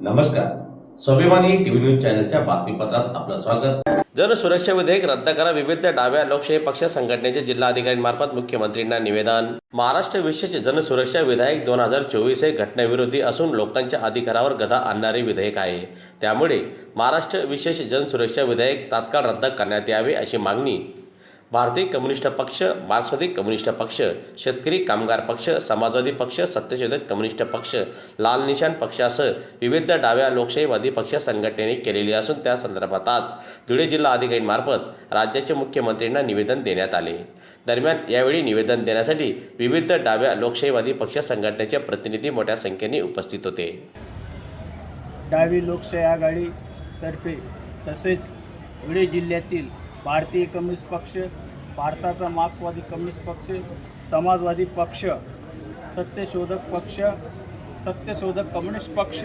नमस्कार. स्वाभिमानी TV news चॅनलच्या बातमीपत्रात आपलं स्वागत. जनसुरक्षा विधेयक रद्द करा विविध डाव्या लोकशाही पक्ष संघटनेचे जिल्हाधिकाऱ्यांमार्फत मुख्यमंत्र्यांना निवेदन. महाराष्ट्र विशेष जनसुरक्षा विधेयक दोन हजार चोवीस हे घटनाविरोधी असून लोकांच्या अधिकारावर गदा आणणारे विधेयक आहे. त्यामुळे महाराष्ट्र विशेष जनसुरक्षा विधेयक तात्काळ रद्द करण्यात यावे अशी मागणी भारतीय कम्युनिस्ट पक्ष मार्क्सवादी कम्युनिस्ट पक्ष शेतकरी कामगार पक्ष समाजवादी पक्ष सत्यशोधक कम्युनिस्ट पक्ष लाल निशाण पक्षासह विविध डाव्या लोकशाहीवादी पक्ष संघटनेने केलेली असून त्या संदर्भात आज धुळे जिल्हा अधिकारीमार्फत राज्याचे मुख्यमंत्र्यांना निवेदन देण्यात आले. दरम्यान यावेळी निवेदन देण्यासाठी विविध डाव्या लोकशाहीवादी पक्ष संघटनेचे प्रतिनिधी मोठ्या संख्येने उपस्थित होते. डावी लोकशाही आघाडीतर्फे तसेच धुळे जिल्ह्यातील भारतीय कम्युनिस्ट पक्ष भारताचा मार्क्सवादी कम्युनिस्ट पक्ष समाजवादी पक्ष सत्यशोधक पक्ष सत्यशोधक कम्युनिस्ट पक्ष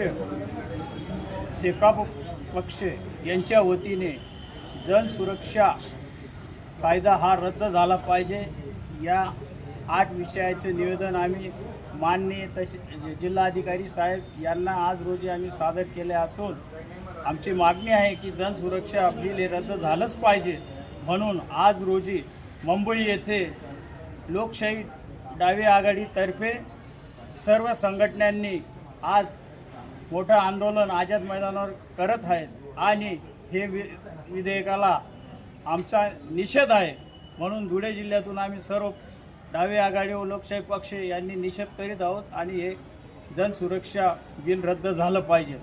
शेकाप पक्ष यांच्या वतीने जनसुरक्षा कायदा हा रद्द झाला पाहिजे. या आठ विषयाचे निवेदन आम्ही माननीय तसे जिल्हाधिकारी साहेब यांना आज रोजी आम्ही सादर केले असून आमची मागणी आहे की जनसुरक्षा बिल हे रद्द झालंच पाहिजे. म्हणून आज रोजी मुंबई येथे लोकशाही डावी आघाडीतर्फे सर्व संघटनांनी आज मोठं आंदोलन आझाद मैदानावर करत आहेत आणि हे वि विधेयकाला आमचा निषेध आहे. म्हणून धुळे जिल्ह्यातून आम्ही सर्व डावे आघाडी व लोकशाही पक्ष यांनी निषेध करीत आहोत आणि हे जनसुरक्षा बिल रद्द झालं पाहिजे.